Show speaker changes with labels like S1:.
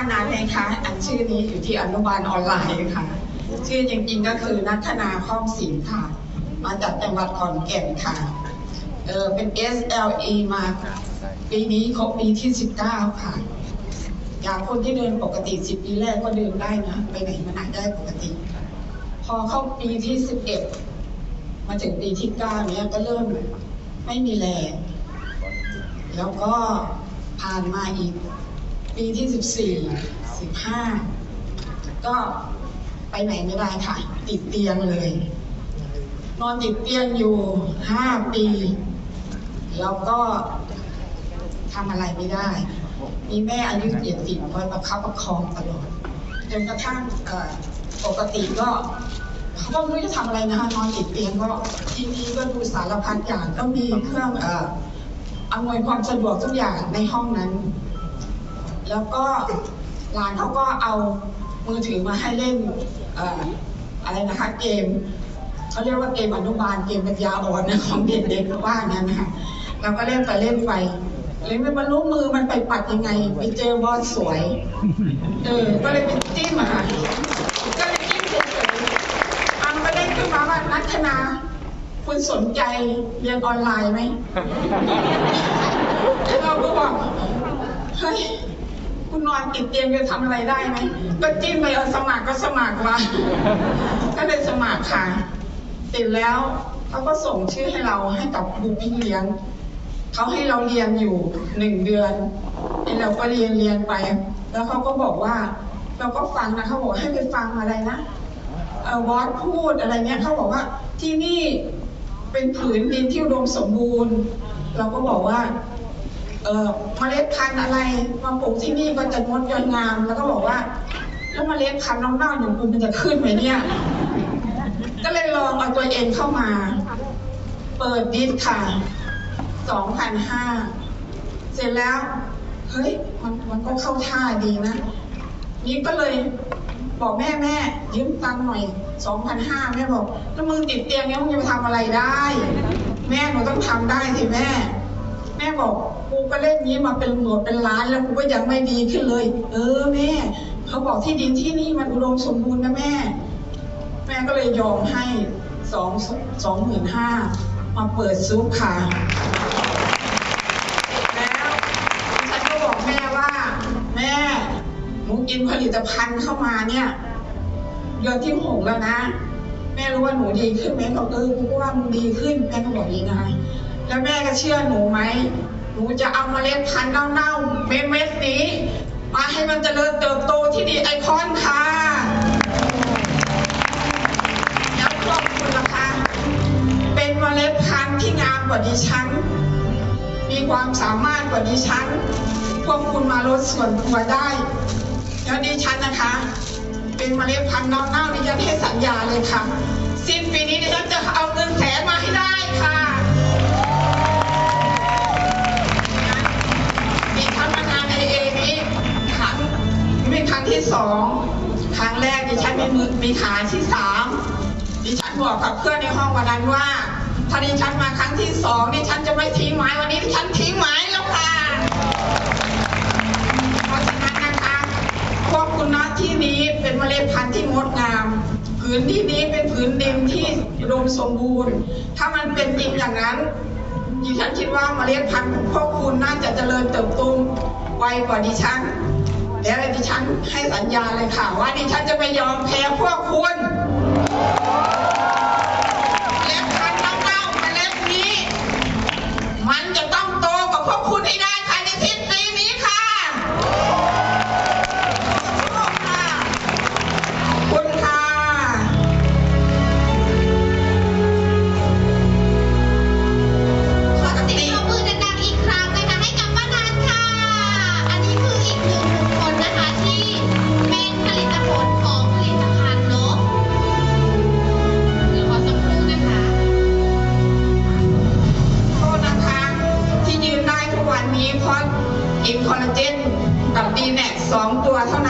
S1: นุบาลออนไลน์ค่ะ ชื่อจริงๆก็คือนัทนาข้อมศิลป์ค่ะ มาจากจังหวัดขอนแก่นค่ะ เออเป็น SLE มาปีนี้ครบปีที่ 19 ค่ะอย่างคนที่เดินปกติ 10 ปีแรกก็เดินได้นะ ไปไหนมาไหนได้ปกติ พอเข้าปีที่ 11 มาถึงปีที่ 9 เนี้ยก็เริ่มไม่มีแรง แล้วก็ผ่านมาอีก ปีที่14 15ก็ไปไหนไม่ได้ค่ะ ติดเตียงเลย นอนติดเตียงอยู่5ปี แล้วก็ทำอะไรไม่ได้ มีแม่อายุเจ็ดสิบคอยประคับประคองตลอดจนกระทั่งปกติก็เขาก็ไม่รู้จะทำอะไรนะคะนอนติดเตียงก็ทีวีก็ดูสารพัดอย่างก็มีเครื่องอ่ออำนวยความสะดวกทุกอย่างในห้องนั้น แล้วก็หลานเขาก็เอามือถือมาให้เล่นเอ่ออะไรนะคะเกมเขาเรียกว่าเกมอนุบาลเกมปัญญาอ่อนนะของเด็กๆว่างั้นนะคะเราก็เล่นไปเล่นไปเล่นไปบรรลุมือมันไปปัดยังไง ไปเจอบอลสวย เออ ก็เลยไปจิ้มอะก็เลยจิ้มเฉยๆอันก็ได้ขึ้นมาว่านัทนาคุณสนใจเรียนออนไลน์ไหมแล้วเราก็บอกเฮ้ย คุณนอนติดเตียงจะทำอะไรได้ไหมก็จิ้มไปเอาสมัครก็สมัครว่าก็เลยสมัครค่ะเสร็จแล้วเขาก็ส่งชื่อให้เราให้กับครูพี่เลี้ยงเขาให้เราเรียนอยู่หนึ่งเดือนไอ้เราก็เรียนเรียนไป แล้วเขาก็บอกว่า เราก็ฟังนะเขาบอกให้ไปฟังอะไรนะเอ่อวอดพูดอะไรเนี้ยเขาบอกว่าที่นี่เป็นผืนดินที่อุดมสมบูรณ์ เราก็บอกว่า เอ่อเมล็ดพันธุ์อะไรมาปลูกที่นี่ก็จะงดงาม แล้วก็บอกว่า แล้วเมล็ดพันธุ์น้องๆอย่างคุณมันจะขึ้นไหมเนี่ย ก็เลยลองเอาตัวเองเข้ามา เปิดดิสค่ะ2,500เสร็จแล้ว เฮ้ยมันมันก็เข้าท่าดีนะนี่ก็เลยบอกแม่แม่ยืมตังค์หน่อย2,500แม่บอกแล้วมึงติดเตียงเนี้ยมึงจะไปทำอะไรได้ แม่หนูต้องทำได้สิแม่ แม่บอกกูก็เล่นนี้มาเป็นหนวดเป็นล้านแล้วกูก็ยังไม่ดีขึ้นเลย เออแม่เขาบอกที่ดินที่นี่มันอุดมสมบูรณ์นะแม่ แม่ก็เลยยอมให้สองสองหมื่นห้ามาเปิดซุปค่ะ แล้วฉันก็บอกแม่ว่า แม่หนูกินผลิตภัณฑ์เข้ามาเนี่ยเดือนที่หกแล้วนะ แม่รู้ว่าหนูดีขึ้นไหมบอกเออกูว่ามึงดีขึ้นแม่ก็บอกอย่างนี้นะ แล้วแม่ก็เชื่อหนูไหม หนูจะเอาเมล็ดพันธุ์เน่าๆเม็ดๆนี้ มาให้มันเจริญเติบโตที่ดีไอคอนค่ะแล้วพวกคุณละคะ เป็นเมล็ดพันธุ์ที่งามกว่าดิฉัน มีความสามารถกว่าดิฉัน พวกคุณมาลดส่วนตัวได้ แล้วดิฉันนะคะ เป็นเมล็ดพันธุ์เน่าๆดิฉันให้สัญญาเลยค่ะ สิ้นปีนี้ดิฉัน ที่สองครั้งแรกดิฉันมีมือมีขาที่สามดิฉันบอกกับเพื่อนในห้องวันนั้นว่า ถ้าดิฉันมาครั้งที่สองดิฉันจะไม่ทิ้งไม้วันนี้ดิฉันทิ้งไม้แล้วค่ะเพราะฉะนั้นนะคะพวกคุณนะที่นี้เป็นเมล็ดพันธุ์ที่งดงามผืนที่นี้เป็นผืนดินที่อุดมสมบูรณ์ ถ้ามันเป็นจริงอย่างนั้นดิฉันคิดว่าเมล็ดพันธุ์ของพวกคุณน่าจะเจริญเติบโตไวกว่าดิฉัน เดี๋ยวดิฉันให้สัญญาเลยค่ะว่าดิฉันจะไม่ยอมแพ้พวกคุณ กินคอลลาเจนกับดีแม็สองตัวเท่านั้น